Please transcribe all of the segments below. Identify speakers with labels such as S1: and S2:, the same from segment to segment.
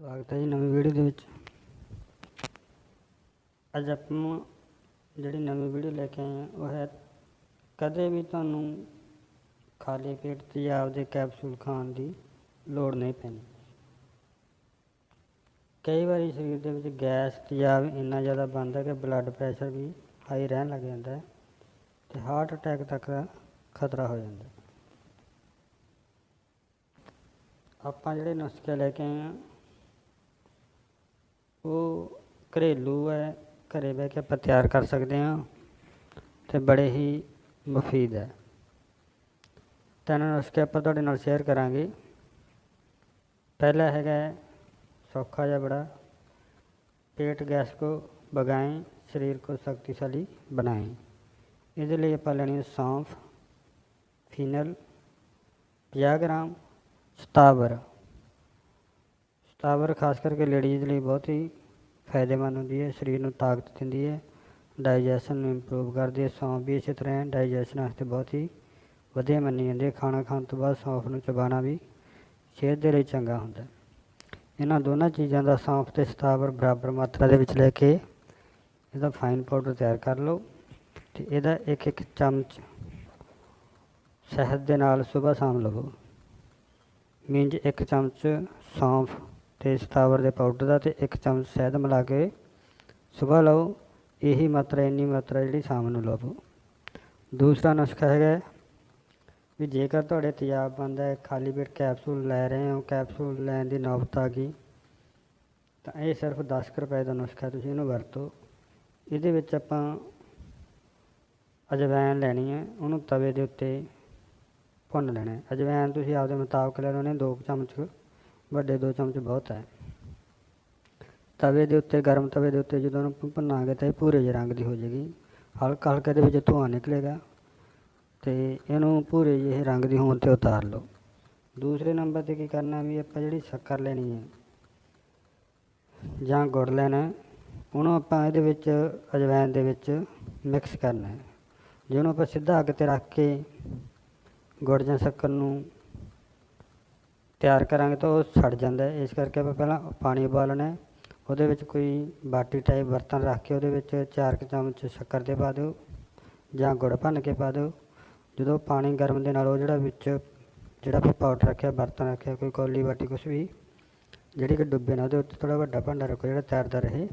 S1: ਸਵਾਗਤ ਹੈ ਜੀ ਨਵੀਂ ਵੀਡੀਓ ਦੇ ਵਿੱਚ। ਅੱਜ ਆਪਾਂ ਜਿਹੜੀ ਨਵੀਂ ਵੀਡੀਓ ਲੈ ਕੇ ਆਏ ਹਾਂ, ਉਹ ਹੈ ਕਦੇ ਵੀ ਤੁਹਾਨੂੰ ਖਾਲੀ ਪੇਟ ਤੇਜ਼ਾਬ ਦੇ ਕੈਪਸੂਲ ਖਾਣ ਦੀ ਲੋੜ ਨਹੀਂ ਪੈਣੀ ਕਈ ਵਾਰੀ ਸਰੀਰ ਦੇ ਵਿੱਚ ਗੈਸ ਤੇਜ਼ਾਬ ਇੰਨਾ ਜ਼ਿਆਦਾ ਬਣਦਾ ਕਿ ਬਲੱਡ ਪ੍ਰੈਸ਼ਰ ਵੀ ਹਾਈ ਰਹਿਣ ਲੱਗ ਜਾਂਦਾ ਹੈ ਤੇ ਹਾਰਟ ਅਟੈਕ ਤੱਕ ਦਾ ਖਤਰਾ ਹੋ ਜਾਂਦਾ ਆਪਾਂ ਜਿਹੜੇ ਨੁਸਖੇ ਲੈ ਕੇ ਆਏ ਹਾਂ ਉਹ ਘਰੇਲੂ ਹੈ ਘਰੇ ਬਹਿ ਕੇ ਆਪਾਂ ਤਿਆਰ ਕਰ ਸਕਦੇ ਹਾਂ ਤੇ ਬੜੇ ਹੀ ਮਫੀਦ ਹੈ ਤਿੰਨ ਨੁਸਖੇ ਆਪਾਂ ਤੁਹਾਡੇ ਨਾਲ ਸ਼ੇਅਰ ਕਰਾਂਗੇ ਪਹਿਲਾ ਹੈਗਾ ਹੈ ਸੌਖਾ ਜਿਹਾ बड़ा पेट गैस को भगाएं शरीर को शक्तिशाली बनाएं ਇਹਦੇ ਲਈ ਆਪਾਂ ਲੈਣੀ ਹੈ ਸੌਂਫ ਫੀਨਲ 50 ਗ੍ਰਾਮ ਸਤਾਵਰ ਖਾਸ ਕਰਕੇ ਲੇਡੀਜ਼ ਲਈ ਬਹੁਤ ਹੀ ਫਾਇਦੇਮੰਦ ਹੁੰਦੀ ਹੈ, ਸਰੀਰ ਨੂੰ ਤਾਕਤ ਦਿੰਦੀ ਹੈ ਡਾਈਜੈਸ਼ਨ ਨੂੰ ਇੰਪਰੂਵ ਕਰਦੀ ਹੈ ਸੌਂਫ ਵੀ ਇਸੇ ਤਰ੍ਹਾਂ ਡਾਈਜੈਸ਼ਨ ਵਾਸਤੇ ਬਹੁਤ ਹੀ ਵਧੀਆ ਮੰਨੀ ਜਾਂਦੀ ਹੈ, ਖਾਣਾ ਖਾਣ ਤੋਂ ਬਾਅਦ ਸੌਂਫ ਨੂੰ ਚਬਾਉਣਾ ਵੀ ਸਿਹਤ ਦੇ ਲਈ ਚੰਗਾ ਹੁੰਦਾ ਇਹਨਾਂ ਦੋਨਾਂ ਚੀਜ਼ਾਂ ਦਾ ਸੌਂਫ ਤੇ ਸਤਾਵਰ ਬਰਾਬਰ ਮਾਤਰਾ ਦੇ ਵਿੱਚ ਲੈ ਕੇ ਇਹਦਾ ਫਾਈਨ ਪਾਊਡਰ ਤਿਆਰ ਕਰ ਲਓ ਤੇ ਇਹਦਾ ਇੱਕ ਇੱਕ ਚਮਚ ਸ਼ਹਿਦ ਦੇ ਨਾਲ ਸਵੇਰ ਸ਼ਾਮ ਲਵੋ। ਮੀਨਜ ਇੱਕ ਚਮਚ ਸੌਂਫ ਤੇ ਸਤਾਵਰ ਦੇ ਪਾਊਡਰ ਦਾ ਤੇ ਇੱਕ ਚਮਚ ਸ਼ਹਿਦ ਮਿਲਾ ਕੇ ਸਵੇਰ ਲਓ, ਇਹੀ ਮਾਤਰਾ, ਇੰਨੀ ਮਾਤਰਾ ਜਿਹੜੀ ਸ਼ਾਮ ਨੂੰ ਲਵੋ ਦੂਸਰਾ ਨੁਸਖਾ ਹੈਗਾ ਵੀ ਜੇਕਰ ਤੁਹਾਡੇ ਤੇਜ਼ਾਬ ਬਣਦਾ ਹੈ, ਖਾਲੀ ਪੇਟ ਕੈਪਸੂਲ ਲੈ ਰਹੇ ਹੋ ਕੈਪਸੂਲ ਲੈਣ ਦੀ ਨੌਬਤ ਆ ਗਈ, ਤਾਂ ਇਹ ਸਿਰਫ 10 ਕੁ ਰੁਪਏ ਦਾ ਨੁਸਖਾ ਤੁਸੀਂ ਇਹਨੂੰ ਵਰਤੋ। ਇਹਦੇ ਵਿੱਚ ਆਪਾਂ ਅਜਵਾਇਣ ਲੈਣੀ ਹੈ, ਉਹਨੂੰ ਤਵੇ ਦੇ ਉੱਤੇ ਭੁੰਨ ਲੈਣਾ ਹੈ। ਅਜਵਾਇਣ ਤੁਸੀਂ ਆਪਦੇ ਮੁਤਾਬਕ ਲੈ ਲੈਣੇ ਦੋ ਕੁ ਚਮਚ ਵੱਡੇ ਦੋ ਚਮਚ ਬਹੁਤ ਹੈ। ਤਵੇ ਦੇ ਉੱਤੇ, ਗਰਮ ਤਵੇ ਦੇ ਉੱਤੇ ਜਦੋਂ ਉਹਨੂੰ ਭੁੰਨਾਂਗੇ ਤਾਂ ਇਹ ਭੂਰੇ ਜਿਹੇ ਰੰਗ ਦੀ ਹੋ ਜਾਏਗੀ। ਹਲਕਾ ਹਲਕਾ ਦੇ ਵਿੱਚ ਧੂੰਆਂ ਨਿਕਲੇਗਾ ਤੇ ਇਹਨੂੰ ਭੂਰੇ ਜਿਹੇ ਰੰਗ ਦੀ ਹੋਣ ਤੇ ਉਤਾਰ ਲਓ। ਦੂਸਰੇ ਨੰਬਰ ਤੇ ਕੀ ਕਰਨਾ ਵੀ ਆਪਾਂ ਜਿਹੜੀ ਸ਼ੱਕਰ ਲੈਣੀ ਹੈ ਜਾਂ ਗੁੜ ਲੈਣਾ, ਉਹਨੂੰ ਆਪਾਂ ਇਹਦੇ ਵਿੱਚ ਅਜਵਾਇਨ ਦੇ ਵਿੱਚ ਮਿਕਸ ਕਰਨਾ ਹੈ। ਜਿਹਨੂੰ ਆਪਾਂ ਸਿੱਧਾ ਅੱਗ ਤੇ ਰੱਖ ਕੇ ਗੁੜ ਜਾਂ ਸ਼ੱਕਰ ਨੂੰ ਤਿਆਰ ਕਰਾਂਗੇ ਤਾਂ ਉਹ ਸੜ ਜਾਂਦਾ ਹੈ। ਇਸ ਕਰਕੇ ਆਪਾਂ ਪਹਿਲਾਂ ਪਾਣੀ ਉਬਾਲਣਾ ਹੈ। ਉਹਦੇ ਵਿੱਚ ਕੋਈ ਬਾਟੀ ਟਾਈਪ ਬਰਤਨ ਰੱਖ ਕੇ ਉਹਦੇ ਵਿੱਚ ਚਾਰ ਕੁ ਚਮਚ ਸ਼ੱਕਰ ਦੇ ਪਾ ਦਿਓ ਜਾਂ ਗੁੜ ਭੰਨ ਕੇ ਪਾ ਦਿਓ। ਜਦੋਂ ਪਾਣੀ ਗਰਮ ਦੇ ਨਾਲ ਉਹ ਜਿਹੜਾ ਵਿੱਚ ਜਿਹੜਾ ਆਪਾਂ ਪਾਊਡਰ ਰੱਖਿਆ, ਬਰਤਨ ਰੱਖਿਆ, ਕੋਈ ਕੌਲੀ ਬਾਟੀ ਕੁਛ ਵੀ, ਜਿਹੜੀ ਕਿ ਡੁੱਬੇ ਨਾ ਉਹਦੇ ਉੱਤੇ ਥੋੜ੍ਹਾ ਵੱਡਾ ਭਾਂਡਾ ਰੱਖੋ ਜਿਹੜਾ ਤੈਰਦਾ ਰਹੇ।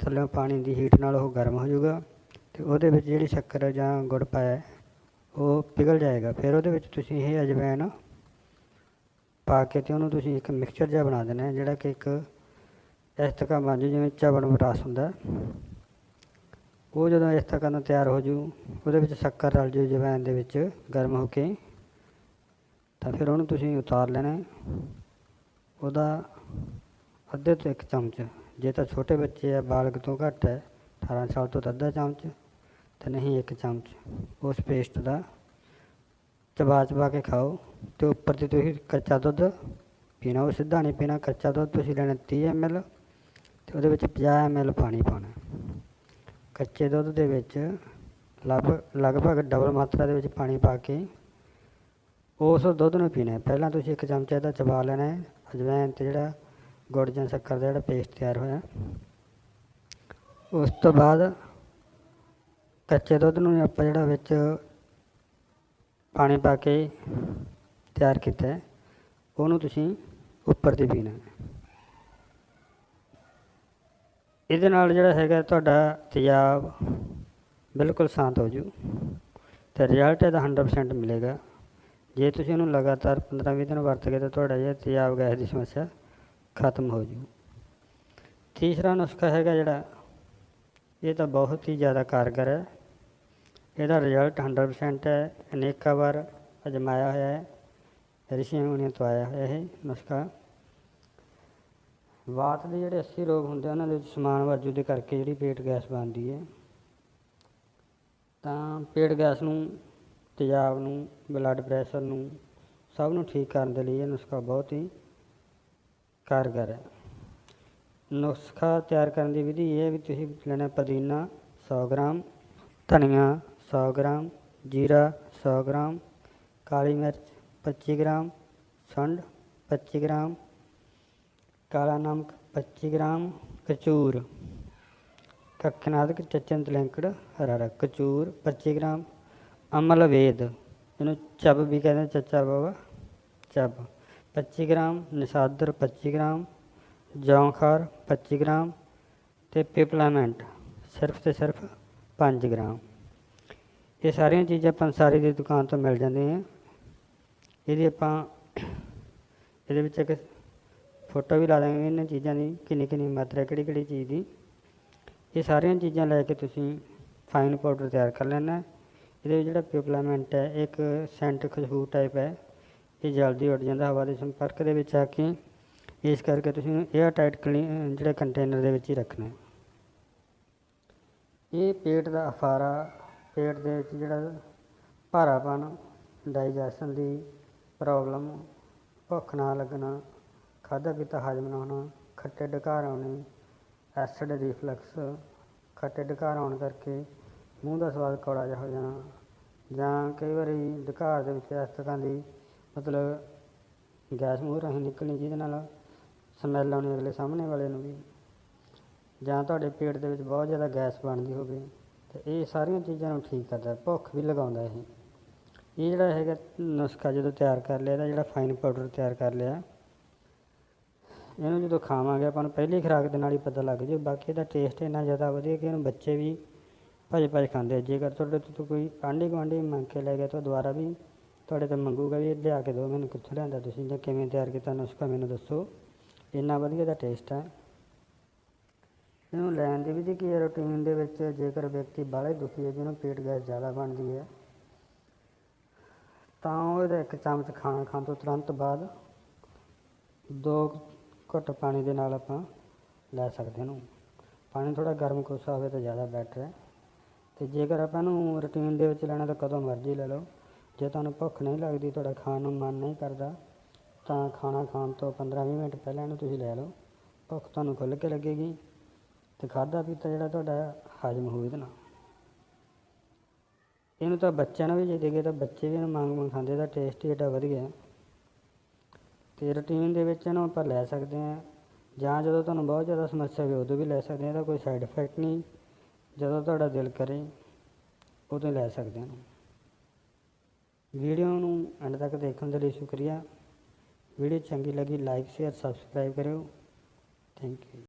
S1: ਥੱਲੇ ਪਾਣੀ ਦੀ ਹੀਟ ਨਾਲ ਉਹ ਗਰਮ ਹੋ ਜਾਊਗਾ ਤੇ ਉਹਦੇ ਵਿੱਚ ਜਿਹੜੀ ਸ਼ੱਕਰ ਜਾਂ ਗੁੜ ਪਾਇਆ ਉਹ ਪਿਘਲ ਜਾਏਗਾ। ਫਿਰ ਉਹਦੇ ਵਿੱਚ ਤੁਸੀਂ ਇਹ ਅਜਵਾਇਣ ਪਾ ਕੇ ਤੇ ਉਹਨੂੰ ਤੁਸੀਂ ਇੱਕ ਮਿਕਸਚਰ ਜਿਹਾ ਬਣਾ ਦੇਣਾ ਜਿਹੜਾ ਕਿ ਇੱਕ ਇਸ ਤਰ੍ਹਾਂ ਬਣ ਜੂ ਜਿਵੇਂ ਚਵਣ ਰਸ ਹੁੰਦਾ ਉਹ ਜਦੋਂ ਇਸ ਤਰ੍ਹਾਂ ਨਾਲ ਤਿਆਰ ਹੋ ਜੂ ਉਹਦੇ ਵਿੱਚ ਸ਼ੱਕਰ ਰਲ ਜੂ ਜਵੈਨ ਦੇ ਵਿੱਚ ਗਰਮ ਹੋ ਕੇ। ਤਾਂ ਫਿਰ ਉਹਨੂੰ ਤੁਸੀਂ ਉਤਾਰ ਲੈਣਾ ਉਹਦਾ ਅੱਧੇ ਤੋਂ ਇੱਕ ਚਮਚ, ਜੇ ਤਾਂ ਛੋਟੇ ਬੱਚੇ ਆ, ਬਾਲਗ ਤੋਂ ਘੱਟ ਹੈ 18 ਸਾਲ ਤੋਂ ਤਾਂ ਅੱਧਾ ਚਮਚ, ਤੇ ਨਹੀਂ ਇੱਕ ਚਮਚ, ਉਸ ਪੇਸਟ ਦਾ ਚਬਾ ਚਬਾ ਕੇ ਖਾਓ ਤੇ ਉੱਪਰ ਤੇ ਤੁਸੀਂ ਕੱਚਾ ਦੁੱਧ ਪੀਣਾ, ਉਹ ਸਿੱਧਾ ਨਹੀਂ ਪੀਣਾ ਕੱਚਾ ਦੁੱਧ ਤੁਸੀਂ ਲੈਣਾ 30 ml ਤੇ ਉਹਦੇ ਵਿੱਚ 50 ml ਪਾਣੀ ਪਾਉਣਾ। ਕੱਚੇ ਦੁੱਧ ਦੇ ਵਿੱਚ ਲਗ ਲਗਭਗ ਡਬਲ ਮਾਤਰਾ ਦੇ ਵਿੱਚ ਪਾਣੀ ਪਾ ਕੇ ਉਸ ਦੁੱਧ ਨੂੰ ਪੀਣਾ ਪਹਿਲਾਂ ਤੁਸੀਂ ਇੱਕ ਚਮਚਾ ਇਹਦਾ ਚਬਾ ਲੈਣਾ ਹੈ। ਅਜਵਾਇਣ ਤੇ ਜਿਹੜਾ ਗੁੜ ਜਾਂ ਸ਼ੱਕਰ ਦਾ ਜਿਹੜਾ ਪੇਸਟ ਤਿਆਰ ਹੋਇਆ। ਉਸ ਤੋਂ ਬਾਅਦ ਕੱਚੇ ਦੁੱਧ ਨੂੰ ਆਪਾਂ ਜਿਹੜਾ ਵਿੱਚ ਪਾਣੀ ਪਾ ਕੇ ਤਿਆਰ ਕੀਤਾ ਹੈ। ਉਹਨੂੰ ਤੁਸੀਂ ਉੱਪਰ ਤੇ ਪੀਣਾ ਇਹਦੇ ਨਾਲ ਜਿਹੜਾ ਹੈਗਾ ਤੁਹਾਡਾ ਤੇਜ਼ਾਬ ਬਿਲਕੁਲ ਸ਼ਾਂਤ ਹੋ ਜੂ ਤੇ ਰਿਜ਼ਲਟ ਇਹਦਾ 100% ਮਿਲੇਗਾ। ਜੇ ਤੁਸੀਂ ਇਹਨੂੰ ਲਗਾਤਾਰ 15-20 ਦਿਨ ਵਰਤ ਕੇ ਤਾਂ ਤੁਹਾਡਾ ਜਿਹੜਾ ਤੇਜ਼ਾਬ ਗੈਸ ਦੀ ਸਮੱਸਿਆ ਖਤਮ ਹੋ ਜੂ। ਤੀਸਰਾ ਨੁਸਖਾ ਹੈਗਾ ਜਿਹੜਾ, ਇਹ ਤਾਂ ਬਹੁਤ ਹੀ ਜ਼ਿਆਦਾ ਕਾਰਗਰ ਹੈ। ਇਹਦਾ ਰਿਜ਼ਲਟ 100% ਹੈ। ਅਨੇਕਾਂ ਵਾਰ ਅਜਮਾਇਆ ਹੋਇਆ ਹੈ। ਰਿਸ਼ੀਆਂ ਮੁਨੀਆਂ ਤੋਂ ਆਇਆ ਹੋਇਆ ਇਹ। ਨੁਸਖਾ ਵਾਤ ਦੇ ਜਿਹੜੇ 80 ਰੋਗ ਹੁੰਦੇ ਆ, ਉਹਨਾਂ ਦੇ ਵਿੱਚ ਸਮਾਨ ਵਰਜੂ ਦੇ ਕਰਕੇ ਜਿਹੜੀ ਪੇਟ ਗੈਸ ਬਣਦੀ ਹੈ। ਤਾਂ ਪੇਟ ਗੈਸ ਨੂੰ, ਤੇਜ਼ਾਬ ਨੂੰ ਬਲੱਡ ਪ੍ਰੈਸ਼ਰ ਨੂੰ ਸਭ ਨੂੰ ਠੀਕ ਕਰਨ ਦੇ ਲਈ ਇਹ ਨੁਸਖਾ ਬਹੁਤ ਹੀ ਕਾਰਗਰ ਹੈ। ਨੁਸਖਾ ਤਿਆਰ ਕਰਨ ਦੀ ਵਿਧੀ ਇਹ ਹੈ ਵੀ ਤੁਸੀਂ ਲੈਣਾ ਪੁਦੀਨਾ 100 ਗ੍ਰਾਮ, ਧਨੀਆ 100 ਗ੍ਰਾਮ, ਜੀਰਾ 100 ਗ੍ਰਾਮ, ਕਾਲੀ ਮਿਰਚ 25 ਗ੍ਰਾਮ, ਸੁੰਡ 25 ਗ੍ਰਾਮ, ਕਾਲਾ ਨਮਕ 25 ਗ੍ਰਾਮ ਕਚੂਰ ਕੱਖਨਾਦਕ ਚਚਨ ਤਲੰਕੜ, ਹਰਾ ਕਚੂਰ 25 ਗ੍ਰਾਮ, ਅਮਲ ਵੇਦ। ਇਹਨੂੰ ਚੱਬ ਵੀ ਕਹਿੰਦੇ ਚੱਚਾ ਬਾਬਾ। ਚੱਬ। 25 ਗ੍ਰਾਮ, ਨਿਸ਼ਾਦਰ 25 ਗ੍ਰਾਮ, ਜੌਂਖਾਰ 25 ਗ੍ਰਾਮ ਤੇ ਪਿਪਲਾਮੈਂਟ। ਸਿਰਫ ਤੇ ਸਿਰਫ 5 ਗ੍ਰਾਮ। ਇਹ ਸਾਰੀਆਂ ਚੀਜ਼ਾਂ ਪੰਸਾਰੀ ਦੀ ਦੁਕਾਨ ਤੋਂ ਮਿਲ ਜਾਂਦੀਆਂ ਇਹਦੀ ਆਪਾਂ ਇਹਦੇ ਵਿੱਚ ਇੱਕ ਫੋਟੋ ਵੀ ਲਾ ਦਾਂਗੇ ਇਹਨਾਂ ਚੀਜ਼ਾਂ ਦੀ, ਕਿੰਨੀ ਕਿੰਨੀ ਮਾਤਰਾ, ਕਿਹੜੀ ਕਿਹੜੀ ਚੀਜ਼ ਦੀ। ਇਹ ਸਾਰੀਆਂ ਚੀਜ਼ਾਂ ਲੈ ਕੇ ਤੁਸੀਂ ਫਾਈਨ ਪਾਊਡਰ ਤਿਆਰ ਕਰ ਲੈਣਾ ਇਹਦੇ ਵਿੱਚ ਜਿਹੜਾ ਪਿਪਲਾਮੈਂਟ ਹੈ, ਇੱਕ ਸੈਂਟ ਖੁਸ਼ਬੂ ਟਾਈਪ ਹੈ। ਇਹ ਜਲਦੀ ਉੱਡ ਜਾਂਦਾ ਹਵਾ ਦੇ ਸੰਪਰਕ ਦੇ ਵਿੱਚ ਆ ਕੇ। ਇਸ ਕਰਕੇ ਤੁਸੀਂ 에ਅਰ ਟਾਈਟ ਜਿਹੜੇ ਕੰਟੇਨਰ ਦੇ ਵਿੱਚ ਹੀ ਰੱਖਣਾ ਇਹ ਪੇਟ ਦਾ ਅਫਾਰਾ ਪੇਟ ਦੇ ਵਿੱਚ ਜਿਹੜਾ ਭਾਰਾਪਣ ਡਾਈਜੈਸ਼ਨ ਦੀ ਪ੍ਰੋਬਲਮ ਭੁੱਖ ਨਾ ਲੱਗਣਾ, ਖਾਧਾ ਪੀਤਾ ਹਜਮ ਨਾ ਹੋਣਾ, ਖੱਟੇ ਡਕਾਰ ਆਉਣੇ ਐਸਿਡ ਰਿਫਲਕਸ ਖੱਟੇ ਡਕਾਰ ਆਉਣ ਕਰਕੇ ਮੂੰਹ ਦਾ ਸਵਾਦ ਕੌੜਾ ਜਿਹਾ ਹੋ ਜਾਣਾ ਜਾਂ ਕਈ ਵਾਰੀ ਡਕਾਰ ਦੇ ਵਿੱਚ ਇਸ ਤਰ੍ਹਾਂ ਦੀ ਮਤਲਬ ਗੈਸ ਮੂੰਹ ਰਾਹੀਂ ਨਿਕਲਣੀ ਜਿਹਦੇ ਨਾਲ ਸਮੈਲ ਆਉਣੀ ਅਗਲੇ ਸਾਹਮਣੇ ਵਾਲੇ ਨੂੰ ਵੀ ਜਾਂ ਤੁਹਾਡੇ ਪੇਟ ਦੇ ਵਿੱਚ ਬਹੁਤ ਜ਼ਿਆਦਾ ਗੈਸ ਬਣਦੀ ਹੋਵੇ। ਤੇ ਇਹ ਸਾਰੀਆਂ ਚੀਜ਼ਾਂ ਨੂੰ ਠੀਕ ਕਰਦਾ, ਭੁੱਖ ਵੀ ਲਗਾਉਂਦਾ ਇਹ। ਇਹ ਜਿਹੜਾ ਹੈਗਾ ਨੁਸਖਾ ਜਦੋਂ ਤਿਆਰ ਕਰ ਲਿਆ, ਇਹਦਾ ਜਿਹੜਾ ਫਾਈਨ ਪਾਊਡਰ ਤਿਆਰ ਕਰ ਲਿਆ, ਇਹਨੂੰ ਜਦੋਂ ਖਾਵਾਂਗੇ ਆਪਾਂ ਨੂੰ ਪਹਿਲੀ ਖੁਰਾਕ ਦੇ ਨਾਲ ਹੀ ਪਤਾ ਲੱਗ ਜਾਊ ਬਾਕੀ ਇਹਦਾ ਟੇਸਟ ਇੰਨਾ ਜ਼ਿਆਦਾ ਵਧੀਆ ਕਿ ਇਹਨੂੰ ਬੱਚੇ ਵੀ ਭੱਜ ਭੱਜ ਖਾਂਦੇ ਜੇਕਰ ਤੁਹਾਡੇ ਤੋਂ ਕੋਈ ਆਂਢੀ ਗੁਆਂਢੀ ਮੰਗ ਕੇ ਲੈ ਗਿਆ ਤਾਂ ਦੁਬਾਰਾ ਵੀ ਤੁਹਾਡੇ ਤੋਂ ਮੰਗੂਗਾ ਵੀ ਇਹ ਲਿਆ ਕੇ ਦਿਓ, ਮੈਨੂੰ ਕਿੱਥੋਂ ਲਿਆਂਦਾ ਤੁਸੀਂ, ਜਾਂ ਕਿਵੇਂ ਤਿਆਰ ਕੀਤਾ ਨੁਸਖਾ ਮੈਨੂੰ ਦੱਸੋ। ਇੰਨਾ ਵਧੀਆ ਦਾ ਟੇਸਟ ਹੈ ਇਹਨੂੰ ਲੈਣ ਦੀ ਵਿਧੀ ਕੀ ਹੈ, ਰੂਟੀਨ ਦੇ ਵਿੱਚ ਜੇਕਰ ਵਿਅਕਤੀ ਬਾਹਲੇ ਦੁਖੀ ਹੈ ਜਿਹਨੂੰ ਪੇਟ ਗੈਸ ਜ਼ਿਆਦਾ ਬਣਦੀ ਹੈ, ਤਾਂ ਉਹ ਇਹਦਾ ਇੱਕ ਚਮਚ ਖਾਣਾ ਖਾਣ ਤੋਂ ਤੁਰੰਤ ਬਾਅਦ ਦੋ ਘੁੱਟ ਪਾਣੀ ਦੇ ਨਾਲ ਆਪਾਂ ਲੈ ਸਕਦੇ ਹਾਂ ਇਹਨੂੰ। ਪਾਣੀ ਥੋੜਾ ਗਰਮ ਕੋਸਾ ਹੋਵੇ ਤਾਂ ਜ਼ਿਆਦਾ ਬੈਟਰ ਹੈ। ਤੇ ਜੇਕਰ ਆਪਾਂ ਇਹਨੂੰ ਰੂਟੀਨ ਦੇ ਵਿੱਚ ਲੈਣਾ ਤਾਂ ਕਦੋਂ ਮਰਜ਼ੀ ਲੈ ਲਓ। ਜੇ ਤੁਹਾਨੂੰ ਭੁੱਖ ਨਹੀਂ ਲੱਗਦੀ, ਤੁਹਾਡਾ ਖਾਣ ਨੂੰ ਮਨ ਨਹੀਂ ਕਰਦਾ, ਤਾਂ ਖਾਣਾ ਖਾਣ ਤੋਂ 15-20 ਮਿੰਟ ਪਹਿਲਾਂ ਇਹਨੂੰ ਤੁਸੀਂ ਲੈ ਲਓ। ਭੁੱਖ ਤੁਹਾਨੂੰ ਖੁੱਲ੍ਹ ਕੇ ਲੱਗੇਗੀ। ਤੇ ਖਾਧਾ ਪੀਤਾ ਜਿਹੜਾ ਤੁਹਾਡਾ ਹਜਮ ਹੋਵੇ ਇਹਦੇ ਨਾਲ ਇਹਨੂੰ ਤਾਂ ਬੱਚਿਆਂ ਨੂੰ ਵੀ ਜੇ ਦੇਗੇ ਤਾਂ ਬੱਚੇ ਵੀ ਇਹਨੂੰ ਮੰਗ ਮੰਗ ਖਾਂਦੇ ਦਾ ਟੇਸਟ ਹੀ ਏਡਾ ਵਧੀਆ ਹੈ। ਤੇ ਰੂਟੀਨ ਦੇ ਵਿੱਚ ਇਹਨੂੰ ਆਪਾਂ ਲੈ ਸਕਦੇ ਹਾਂ। ਜਾਂ ਜਦੋਂ ਤੁਹਾਨੂੰ ਬਹੁਤ ਜ਼ਿਆਦਾ ਸਮੱਸਿਆ ਹੋਵੇ ਉਦੋਂ ਵੀ ਲੈ ਸਕਦੇ ਹਾਂ, ਇਹਦਾ ਕੋਈ ਸਾਈਡ ਇਫੈਕਟ ਨਹੀਂ। ਜਦੋਂ ਤੁਹਾਡਾ ਦਿਲ ਕਰੇ, ਉਦੋਂ ਲੈ ਸਕਦੇ ਹਾਂ। ਵੀਡੀਓ ਨੂੰ ਐਂਡ ਤੱਕ ਦੇਖਣ ਦੇ ਲਈ ਸ਼ੁਕਰੀਆ। ਵੀਡੀਓ ਚੰਗੀ ਲੱਗੀ ਲਾਈਕ ਸ਼ੇਅਰ ਸਬਸਕ੍ਰਾਈਬ ਕਰਿਓ। Thank you